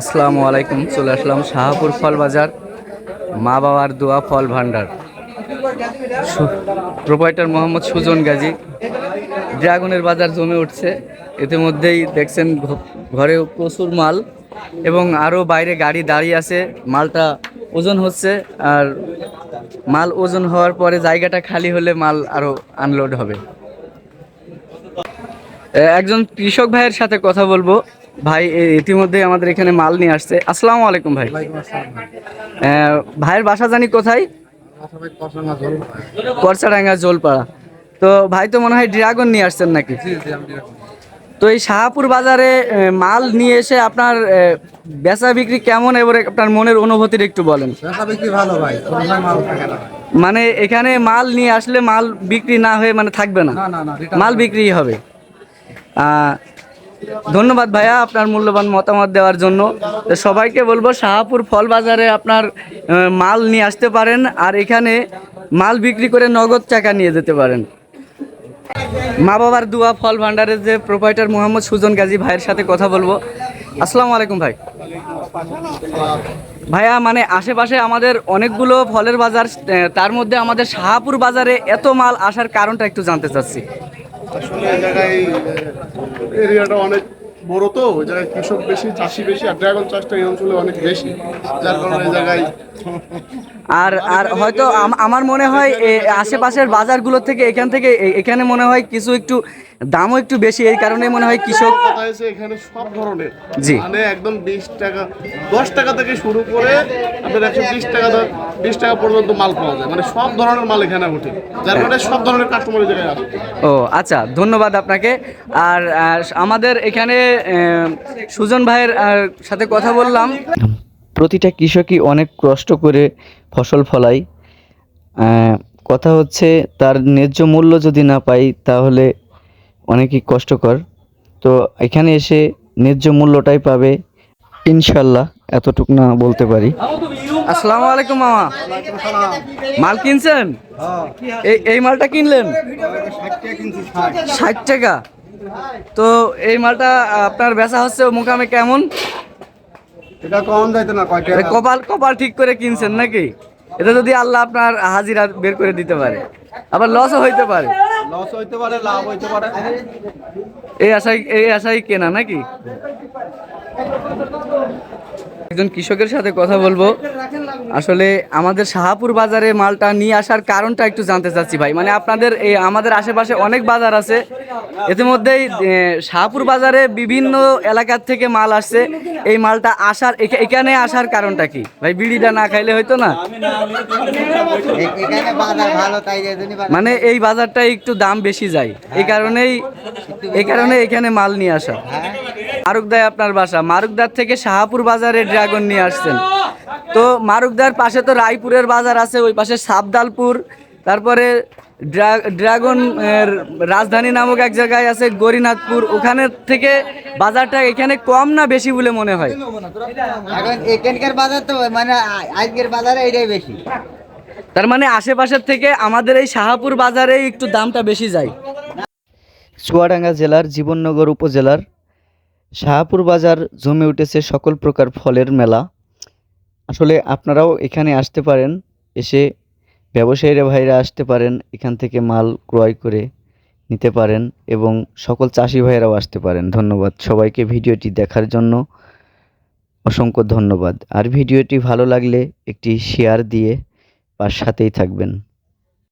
আসসালামু আলাইকুম, চলে আসলাম শাহপুর ফল বাজার, মা বাবার দোয়া ফল ভান্ডার প্রোপাইটার মোহাম্মদ সুজন গাজী, ড্রাগনের বাজার জমে উঠছে। ইতিমধ্যেই দেখছেন ঘরে প্রচুর মাল এবং আরও বাইরে গাড়ি দাঁড়িয়ে আছে, মালটা ওজন হচ্ছে আর মাল ওজন হওয়ার পরে জায়গাটা খালি হলে মাল আরও আনলোড হবে। একজন কৃষক ভাইয়ের সাথে কথা বলব। ভাই ইতিমধ্যে আমাদের এখানে মাল নিয়ে আসছে। আসসালামু আলাইকুম ভাই। ভাইয়ের বাসা জানি কোথায়? করচাডাঙ্গা জলপাড়া। তো ভাই তো মনে হয় ড্রাগন নিয়ে আসছেন নাকি? তো এই শাহপুর বাজারে মাল নিয়ে এসে আপনার বেচা বিক্রি কেমন? এবারে আপনার মনের অনুভূতির একটু বলেন। মানে এখানে মাল নিয়ে আসলে মাল বিক্রি না হয়ে মানে থাকবে না? মাল বিক্রি হবে। আহ, ধন্যবাদ ভাইয়া আপনার মূল্যবান মতামত দেওয়ার জন্য। সবাইকে বলব, শাহাপুর ফল বাজারে আপনার মাল নিয়ে আসতে পারেন আর এখানে মাল বিক্রি করে নগদ টাকা নিয়ে যেতে পারেন। মা বাবার দুয়া ফল ভান্ডারের যে প্রোপাইটার মোহাম্মদ সুজন গাজী ভাইয়ের সাথে কথা বলব। আসসালামু আলাইকুম ভাই। ভাইয়া মানে আশেপাশে আমাদের অনেকগুলো ফলের বাজার তার মধ্যে আমাদের শাহাপুর বাজারে এত মাল আসার কারণটা একটু জানতে চাচ্ছি। আসলে এই জায়গায় এরিয়াটা অনেক বড় তো ওই জায়গায় কৃষক বেশি চাষি বেশি আর ড্রাগন চাষটা এই অঞ্চলে অনেক বেশি যার কারণে এই জায়গায় আর আর হয়তো আমার মনে হয় আশেপাশের বাজারগুলো থেকে এখান থেকে এখানে মনে হয় কিছু একটু দামও একটু বেশি এই কারণে মনে হয় কৃষক এখানে সব ধরনের জি। মানে একদম বিশ টাকা দশ টাকা থেকে শুরু করে আপনার একশো বিশ টাকা বিশ টাকা পর্যন্ত মাল পাওয়া যায়। মানে সব ধরনের মাল এখানে ওঠে। যার কারণে সব ধরনের কাস্টমার এই জায়গায় আসে। ও আচ্ছা ধন্যবাদ আপনাকে। আর আমাদের এখানে সুজন ভাইয়ের সাথে কথা বললাম। প্রতিটা কৃষকই অনেক কষ্ট করে ফসল ফলায় কথা হচ্ছে তার ন্যায্য মূল্য যদি না পাই তাহলে অনেকই কষ্টকর। তো এখানে এসে ন্যায্য মূল্যটাই পাবে। ইনশাল্লাহ এতটুকু না বলতে পারি। আসসালামু আলাইকুম মামা। মাল কিনছেন? এই এই মালটা কিনলেন? ষাট টাকা। তো এই মালটা আপনার বেচা হচ্ছে মুকামে কেমন? এটা কম যাইতো না কপাল কপাল ঠিক করে কিনছেন নাকি? এটা যদি আল্লাহ আপনার হাজিরা বের করে দিতে পারে। আবার লসও হইতে পারে। লস হইতে পারে লাভ হইতে পারে। এই আশায় এই আশায় কেনা নাকি? একজন কৃষকের সাথে কথা বলব। আসলে আমাদের শাহাপুর বাজারে মালটা নিয়ে আসার কারণটা একটু জানতে চাচ্ছি ভাই। মানে আপনাদের এই আমাদের আশেপাশে অনেক বাজার আছে। ইতিমধ্যেই শাহাপুর বাজারে বিভিন্ন এলাকার থেকে মাল আসছে। এই মালটা আসার এখানে আসার কারণটা কি? ভাই বিড়িটা না খাইলে হয়তো না? মানে এই বাজারটা একটু দাম বেশি যায়। এই কারণেই এই কারণে এখানে মাল নিয়ে আসা। মারুকদায় আপনার বাসা। মারুকদার থেকে শাহাপুর বাজারে ড্রাগন নিয়ে আসছেন। তো মারুকদার পাশে তো রায়পুরের বাজার আছে ওই পাশে সাবদালপুর তারপরে ড্রাগন এর রাজধানী নামক এক জায়গায় আছে গরিনাথপুর ওখানে থেকে বাজারটা এখানে কম না বেশি বলে মনে হয়? এখন এখানকার বাজার তো মানে আজকের বাজারে এটাই বেশি। তার মানে আশেপাশের থেকে আমাদের এই শাহাপুর বাজারে একটু দামটা বেশি যায়। চুয়াডাঙ্গা জেলার জীবননগর উপজেলার শাহাপুর বাজার জমে উঠেছে সকল প্রকার ফলের মেলা। আসলে আপনারাও এখানে আসতে পারেন, এসে ব্যবসায়ীরা ভাইরা আসতে পারেন, এখান থেকে মাল ক্রয় করে নিতে পারেন এবং সকল চাষি ভাইয়েরাও আসতে পারেন। ধন্যবাদ সবাইকে ভিডিওটি দেখার জন্য। অসংখ্য ধন্যবাদ। আর ভিডিওটি ভালো লাগলে একটি শেয়ার দিয়ে পার সাথেই থাকবেন।